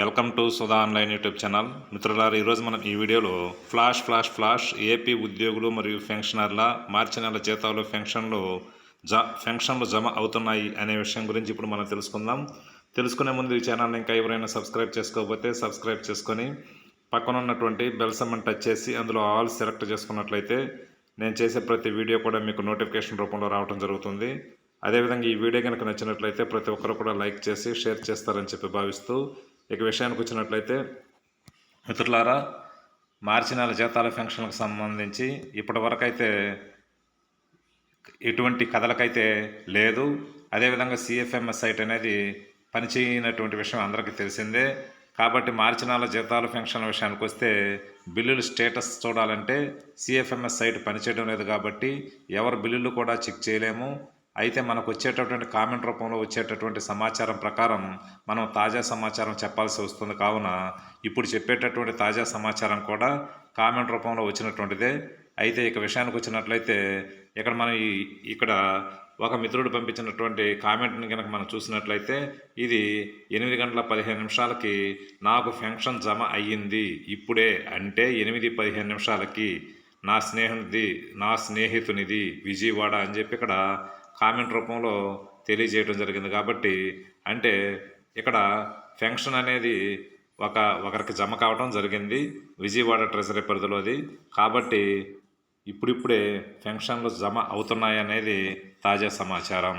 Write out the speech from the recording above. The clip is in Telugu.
Welcome to Sudha online YouTube channel. మిత్రులారు ఈరోజు మనం ఈ వీడియోలో ఫ్లాష్ ఫ్లాష్ ఫ్లాష్ ఏపీ ఉద్యోగులు మరియు పెన్షనర్ల మార్చి నెల జీతాలు పెన్షన్లు జ పెన్షన్లు జమ అవుతున్నాయి అనే విషయం గురించి ఇప్పుడు మనం తెలుసుకుందాం. తెలుసుకునే ముందు ఈ ఛానల్ని ఇంకా ఎవరైనా సబ్స్క్రైబ్ చేసుకోకపోతే సబ్స్క్రైబ్ చేసుకొని పక్కన ఉన్నటువంటి బెల్ సమ్మన్ టచ్ చేసి అందులో ఆల్ సెలెక్ట్ చేసుకున్నట్లయితే నేను చేసే ప్రతి వీడియో కూడా మీకు నోటిఫికేషన్ రూపంలో రావడం జరుగుతుంది. అదేవిధంగా ఈ వీడియో కనుక నచ్చినట్లయితే ప్రతి ఒక్కరు కూడా లైక్ చేసి షేర్ చేస్తారని చెప్పి భావిస్తూ ఇక విషయానికి వచ్చినట్లయితే మిత్రులారా మార్చి నెల జీతాల ఫంక్షన్లకు సంబంధించి ఇప్పటివరకైతే ఎటువంటి కథలకైతే లేదు. అదేవిధంగా సిఎఫ్ఎంఎస్ సైట్ అనేది పనిచేయనటువంటి విషయం అందరికీ తెలిసిందే. కాబట్టి మార్చి నెల జీతాలు పెన్షన్ల విషయానికి వస్తే బిల్లులు స్టేటస్ చూడాలంటే సిఎఫ్ఎంఎస్ సైట్ పనిచేయడం లేదు కాబట్టి ఎవరి బిల్లులు కూడా చెక్ చేయలేము. అయితే మనకు వచ్చేటటువంటి కామెంట్ రూపంలో వచ్చేటటువంటి సమాచారం ప్రకారం మనం తాజా సమాచారం చెప్పాల్సి వస్తుంది. కావున ఇప్పుడు చెప్పేటటువంటి తాజా సమాచారం కూడా కామెంట్ రూపంలో వచ్చినటువంటిదే. అయితే ఇక విషయానికి వచ్చినట్లయితే ఇక్కడ మనం ఇక్కడ ఒక మిత్రుడు పంపించినటువంటి కామెంట్ని కనుక మనం చూసినట్లయితే ఇది ఎనిమిది గంటల పదిహేను నిమిషాలకి నాకు ఫెన్షన్ జమ అయ్యింది. ఇప్పుడే అంటే ఎనిమిది పదిహేను నిమిషాలకి నా స్నేహితుది నా స్నేహితునిది విజయవాడ అని చెప్పి ఇక్కడ కామెంట్ రూపంలో తెలియజేయడం జరిగింది కాబట్టి అంటే ఇక్కడ పెన్షన్ అనేది ఒక ఒకరికి జమ కావడం జరిగింది విజయవాడ ట్రెజరీ పరిధిలోది కాబట్టి ఇప్పుడిప్పుడే పెన్షన్లు జమ అవుతున్నాయనేది తాజా సమాచారం.